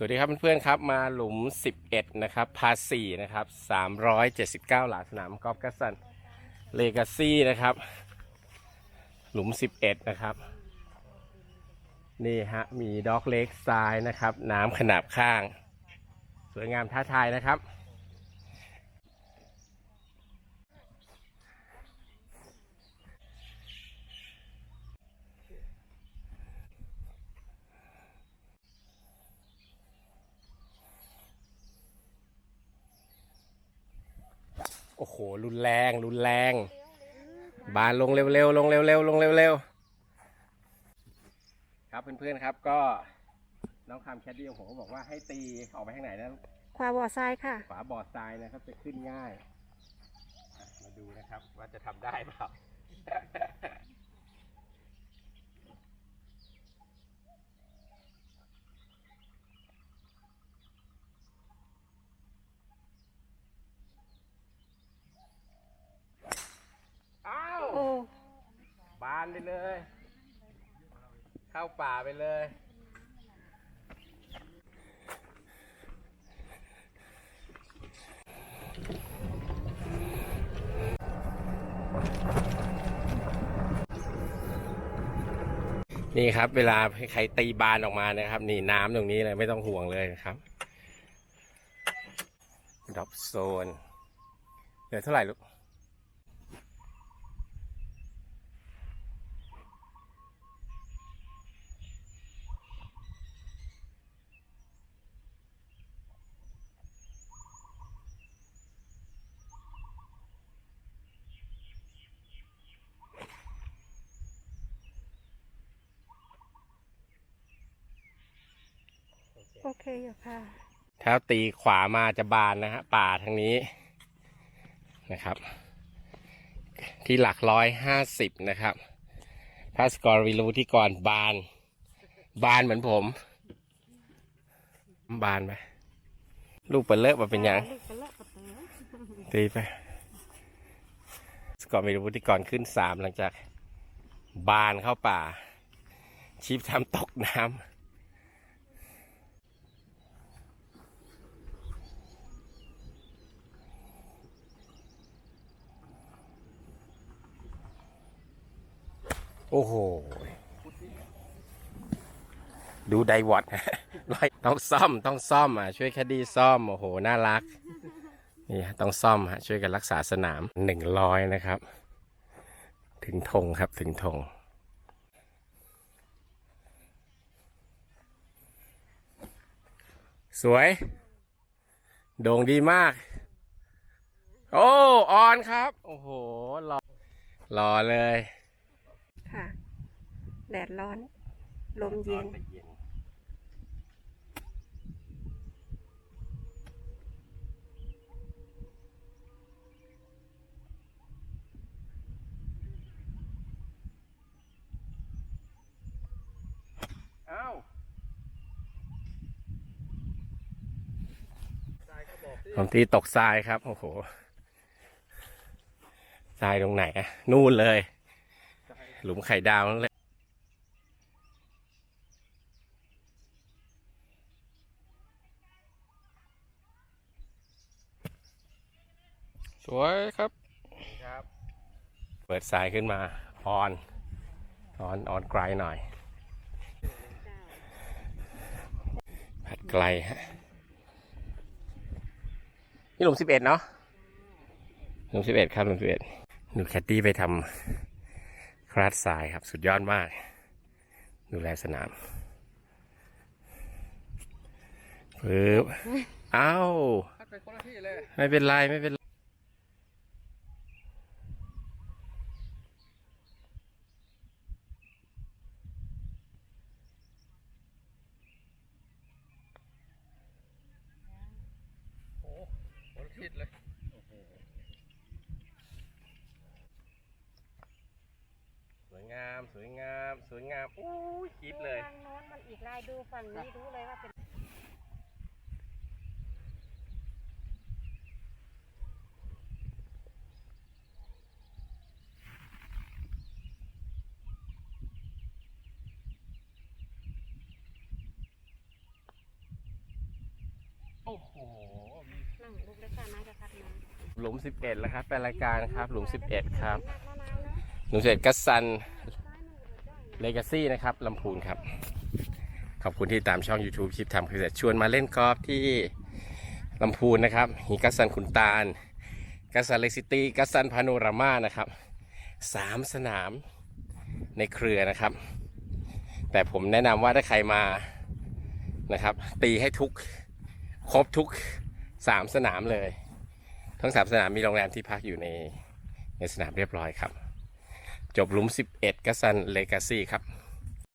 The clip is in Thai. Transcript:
สวัสดีครับเพื่อนๆครับมาหลุม 11 นะครับพาสี่นะครับ 379 หลาสนามกอล์ฟกัสซันเลกาซี่นะครับ หลุม 11 นะครับ นี่ฮะ มีด็อกเล็กซ้ายนะครับ น้ำขนาบข้าง สวยงามท้าทายนะครับ โอ้โห รุนแรง รุนแรง บานลงเร็วๆ ลงเร็วๆ ลงเร็วๆ ครับเพื่อนๆ ครับก็น้องคำแคดดี้ของผมก็บอกว่าให้ตีออกไปทางไหนนะขวาบ่อทรายค่ะ ขวาบอร์ดทรายนะครับจะขึ้นง่ายอะมาดูนะครับว่าจะทำได้เปล่า อ้าว โอ้ บาน ไปเลย เข้าป่าไปเลย นี่ครับ เวลาใครตีบานออกมานะครับ นี่น้ำตรงนี้เลยไม่ต้องห่วงเลยนะครับดรอปโซนเหลือเท่าไหร่ลูก โอเคอยู่ค่ะถ้าตีขวามาจะบานนะฮะป่าทางนี้นะครับ ที่หลักร้อยห้าสิบนะครับถ้าสกอร์วีรูที่ก่อนบาน บานเหมือนผม บานไหมลูกเปิดเลอะมาเป็นยังตีไปสกอร์วีรูที่ก่อนขึ้นสามหลังจาก บานเข้าป่าชีพทำตกน้ำ โอ้โห ดูไดวอตต้องซ่อมต้องซ่อมอะช่วยแคดดี้ซ่อม โอ้โห น่ารัก นี่ฮะต้องซ่อมฮะช่วยกันรักษาสนามหนึ่งร้อยนะครับ ถึงธงครับถึงธงสวย โด่งดีมาก โอ้ ออนครับ โอ้โหรอรอเลย แดดร้อน ลมเย็นเอ้าผมตีตกทรายครับ โอ้โห ทรายตรงไหนอะนู่นเลย หลุมไข่ดาวนั่นเลย วยครับครับ เปิดสายขึ้นมาออนออนออนไกลหน่อย ผัดไกลฮะนี่หลุมสิบเอ็ดเนาะหลุมสิบเอ็ดครับหลุมสิบเอ็ดหนูแคตตี้ไปทำคลาสทรายครับ สุดยอดมาก ดูแลสนามปึ๊บ เอ้าไปคนละที่เลยไม่เป็นไร ไม่เป็นไร ทิศเลยสวยงาม สวยงาม สวยงามอู้ยคิดเลยทางโน้นมันอีกลายดูฝั่งนี้รู้เลยว่าเป็น โอ้โหมี นั่ งลูกได้ค่ะน่าจะคัดมาหลุม 11แล้วครับเป็นรายการครับ หลุม 11 ครับนักมะนาวนะหลุม11กัสซันซ้ายมือเดี๋ยวจ้อยเลกาซี่นะครับลำพูนครับ ขอบคุณที่ตามช่อง YouTube ชิปทำคือชวนมาเล่นกอล์ฟที่ลำพูนนะครับฮีกัสซันขุนตาล กัสซันเลกซิตี้ กัสซันพาโนรามานะครับสามสนามในเครือนะครับ แต่ผมแนะนำว่าถ้าใครมานะครับ ตีให้ทุกครบทุก สามสนามเลย ทั้งสามสนามมีโรงแรมที่พักอยู่ในในสนามเรียบร้อยครับ จบหลุม 11กัสซันเลกาซี่ครับ